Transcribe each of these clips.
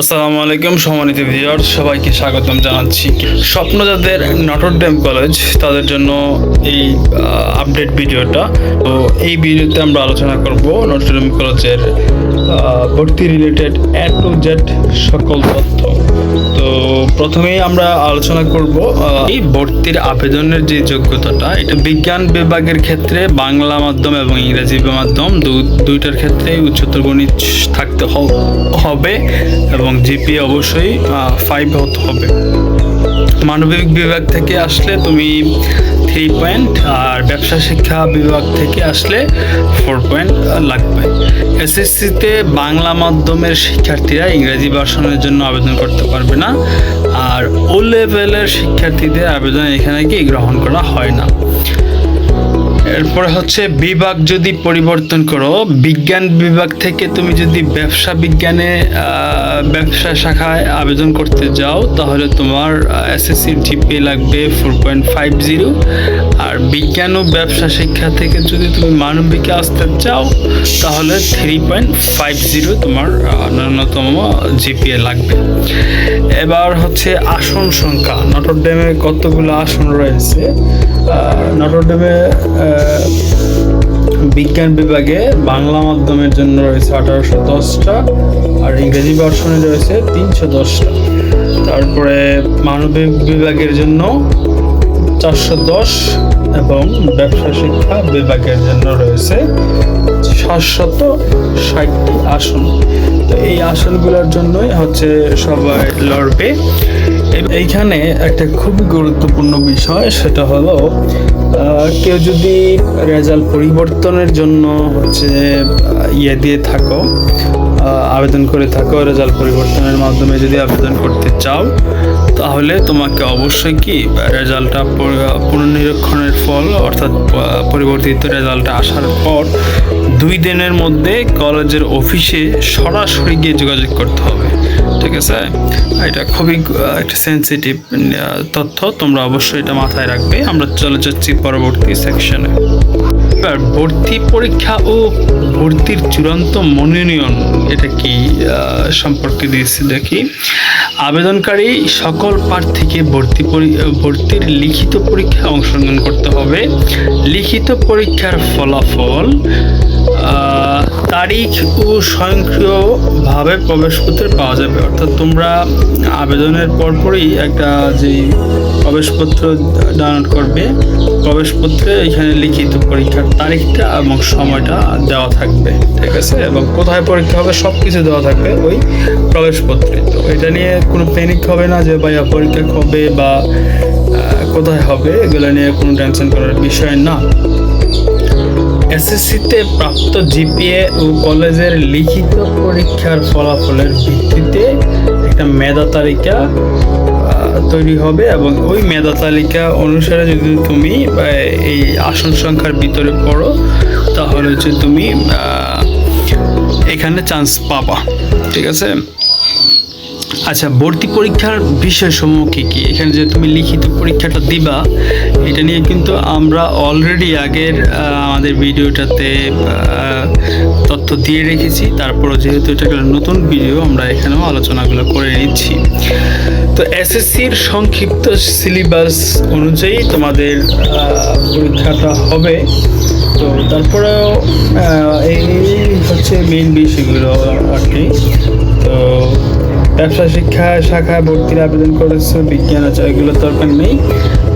আসসালামু আলাইকুম সম্মানিত ভিউয়ার সবাইকে স্বাগতম জানাচ্ছি। স্বপ্ন যাদের নটর নটরডেম কলেজ তাদের জন্য এই আপডেট ভিডিওটা। তো এই ভিডিওতে আমরা আলোচনা করব নটরডেম কলেজের ভর্তি রিলেটেড এ টু জেড সকল তথ্য। তো প্রথমেই আমরা আলোচনা করব এই ভর্তির আবেদনের যে যোগ্যতাটা, এটা বিজ্ঞান বিভাগের ক্ষেত্রে বাংলা মাধ্যম এবং ইংরেজি মাধ্যম দুইটার ক্ষেত্রে উচ্চতর গণিত থাকতে হবে। এবং জিপি অবশ্যই ফাইভ হতে হবে। মানবিক বিভাগ থেকে আসলে তুমি থ্রি পয়েন্ট আর ব্যবসা শিক্ষা বিভাগ থেকে আসলে ফোর পয়েন্ট লাগবে। এসএসসিতে বাংলা মাধ্যমের শিক্ষার্থীরা ইংরেজি ভাষণের জন্য আবেদন করতে পারবে না, আর ও লেভেলের শিক্ষার্থীদের আবেদন এখানে কি গ্রহণ করা হয় না। এরপরে হচ্ছে বিভাগ যদি পরিবর্তন করো, বিজ্ঞান বিভাগ থেকে তুমি যদি ব্যবসা বিজ্ঞানে ব্যবসা শাখায় আবেদন করতে যাও, তাহলে তোমার এসএসসির জিপি লাগবে ফোর পয়েন্ট ফাইভ জিরো আর বিজ্ঞান ও ব্যবসা শিক্ষা থেকে যদি তুমি মানবিকে আসতে চাও, তাহলে থ্রি পয়েন্ট ফাইভ জিরো তোমার ন্যূনতম জিপিএ লাগবে। এবার হচ্ছে আসন সংখ্যা। নটরডেমে কতগুলো আসন রয়েছে? নটরডেমে বিজ্ঞান বিভাগে বাংলা মাধ্যমের জন্য রয়েছে আঠারোশো দশটা আর ইংরেজি ভার্সনে রয়েছে তিনশো দশটা। তারপরে মানবিক বিভাগের জন্য চারশো দশ এবং ব্যবসা শিক্ষা বিভাগের জন্য রয়েছে সাতশত ষাটটি আসন। তো এই আসনগুলোর জন্যই হচ্ছে সবাই লড়বে। এইখানে একটা খুব গুরুত্বপূর্ণ বিষয়, সেটা হলো কেউ যদি রেজাল্ট পরিবর্তনের জন্য হচ্ছে ইয়ে দিয়ে থাকো আবেদন করে থাকো রেজাল্ট পরিবর্তনের মাধ্যমে যদি আবেদন করতে চাও, তাহলে তোমাকে অবশ্যই কি রেজাল্টটা পুনর্নিরীক্ষণের ফল, অর্থাৎ পরিবর্তিত রেজাল্টটা আসার পর দুই দিনের মধ্যে কলেজের অফিসে সরাসরি গিয়ে যোগাযোগ করতে হবে। ঠিক আছে? এটা খুবই একটা সেন্সিটিভ তথ্য, তোমরা অবশ্যই এটা মাথায় রাখবে। আমরা চলে যাচ্ছি পরবর্তী সেকশনে ভর্তি পরীক্ষা ও ভর্তির চূড়ান্ত মনোনয়ন, এটা কি সম্পর্কে দিয়েছে দেখি। আবেদনকারী সকল প্রার্থীকে ভর্তি ভর্তির লিখিত পরীক্ষা অংশগ্রহণ করতে হবে। লিখিত পরীক্ষার ফলাফল তারিখ ও স্বয়ংক্রিয়ভাবে প্রবেশপত্রে পাওয়া যাবে। অর্থাৎ তোমরা আবেদনের পরপরই একটা যে প্রবেশপত্র ডাউনলোড করবে, প্রবেশপত্রে এখানে লিখিত পরীক্ষার তারিখটা এবং সময়টা দেওয়া থাকবে, ঠিক আছে? এবং কোথায় পরীক্ষা হবে সব কিছু দেওয়া থাকবে ওই প্রবেশপত্রে। তো এটা নিয়ে কোনো প্যানিক হবে না যে ভাইয়া পরীক্ষা কবে বা কোথায় হবে, এগুলো নিয়ে কোনো টেনশন করার বিষয় না। এসএসসিতে প্রাপ্ত জিপিএ ও কলেজের লিখিত পরীক্ষার ফলাফলের ভিত্তিতে একটা মেধা তালিকা তৈরি হবে এবং ওই মেধা তালিকা অনুসারে যদি তুমি এই আসন সংখ্যার ভিতরে পড়ো, তাহলে হচ্ছে তুমি এখানে চান্স পাবা, ঠিক আছে? আচ্ছা ভর্তি পরীক্ষার বিষয়সমূহ কী কি? এখানে যে তুমি লিখিত পরীক্ষাটা দিবা, এটা নিয়ে কিন্তু আমরা অলরেডি আগের আমাদের ভিডিওটাতে তথ্য দিয়ে রেখেছি। তারপরও যেহেতু এটা একটা নতুন ভিডিও আমরা এখানেও আলোচনাগুলো করে নিচ্ছি। তো এসএসসির সংক্ষিপ্ত সিলেবাস অনুযায়ী তোমাদের পরীক্ষাটা হবে। তো তারপরেও এই হচ্ছে মেন বিষয়গুলো আর কি। তো ব্যবসা, শিক্ষা শাখায় ভর্তির আবেদন করেছে, বিজ্ঞান আছে এগুলো দরকার নেই।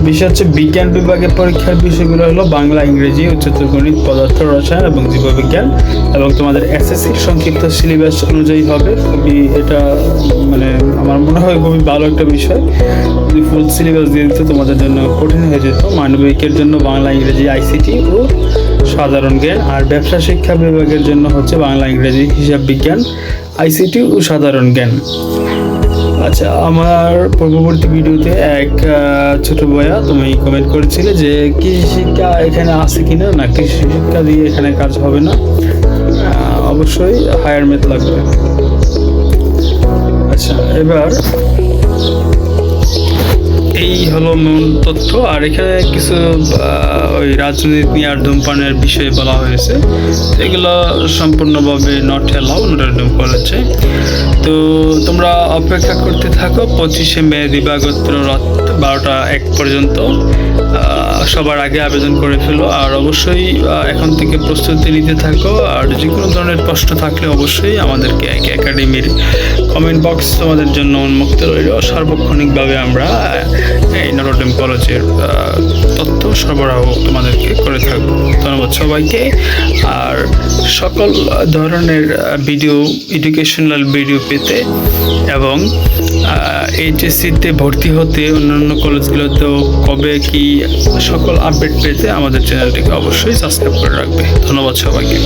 বিষয় হচ্ছে, বিজ্ঞান বিভাগের পরীক্ষার বিষয়গুলো হলো বাংলা, ইংরেজি, উচ্চতর গণিত, পদার্থ, রসায়ন এবং জীববিজ্ঞান এবং তোমাদের এসএসসির সংক্ষিপ্ত সিলেবাস অনুযায়ী হবে। খুবই এটা মানে আমার মনে হয় খুবই ভালো একটা বিষয়। যদি ফুল সিলেবাস দিয়ে দিত তোমাদের জন্য কঠিন হয়ে যেত, মানবিকের জন্য বাংলা, ইংরেজি আইসিটি ও সাধারণ জ্ঞান। আর ব্যবসা, শিক্ষা বিভাগের জন্য হচ্ছে বাংলা, ইংরেজি, হিসাব বিজ্ঞান। আইসিটি ও সাধারণ জ্ঞান। আচ্ছা আমার পূর্ববর্তী ভিডিওতে এক ছোট বয়া তুমি কমেন্ট করেছিলে যে কৃষি শিক্ষা এখানে আছে কি না না কৃষি শিক্ষা দিয়ে এখানে কাজ হবে না। অবশ্যই হায়ার মেথ লাগবে। আচ্ছা এবার এই হলো মূল তথ্য। আর এখানে কিছু ওই রাজনীতি নিয়ে আর ধূমপানের বিষয়ে বলা হয়েছে। এগুলো সম্পূর্ণভাবে নট এলাও নটরডেম কলেজে তো তোমরা অপেক্ষা করতে থাকো, পঁচিশে মে দিবাগত রাত বারোটা এক পর্যন্ত। সবার আগে আবেদন করে ফেলো। আর অবশ্যই এখন থেকে প্রস্তুতি নিতে থাকো। আর যে কোনো ধরনের প্রশ্ন থাকলে অবশ্যই আমাদেরকে এক একাডেমির কমেন্ট বক্স তোমাদের জন্য উন্মুক্ত রইল। সার্বক্ষণিকভাবে আমরা এই নরডেম কলেজের তথ্য সরবরাহ তোমাদেরকে করে থাকব। ধন্যবাদ সবাইকে। আর সকল ধরনের ভিডিও এডুকেশনাল ভিডিও পেতে এবং এইচএসসিতে ভর্তি হতে, অন্যান্য কলেজগুলোতেও কবে কি সকল আপডেট পেতে আমাদের চ্যানেলটিকে অবশ্যই সাবস্ক্রাইব করে রাখবে। ধন্যবাদ সবাইকে।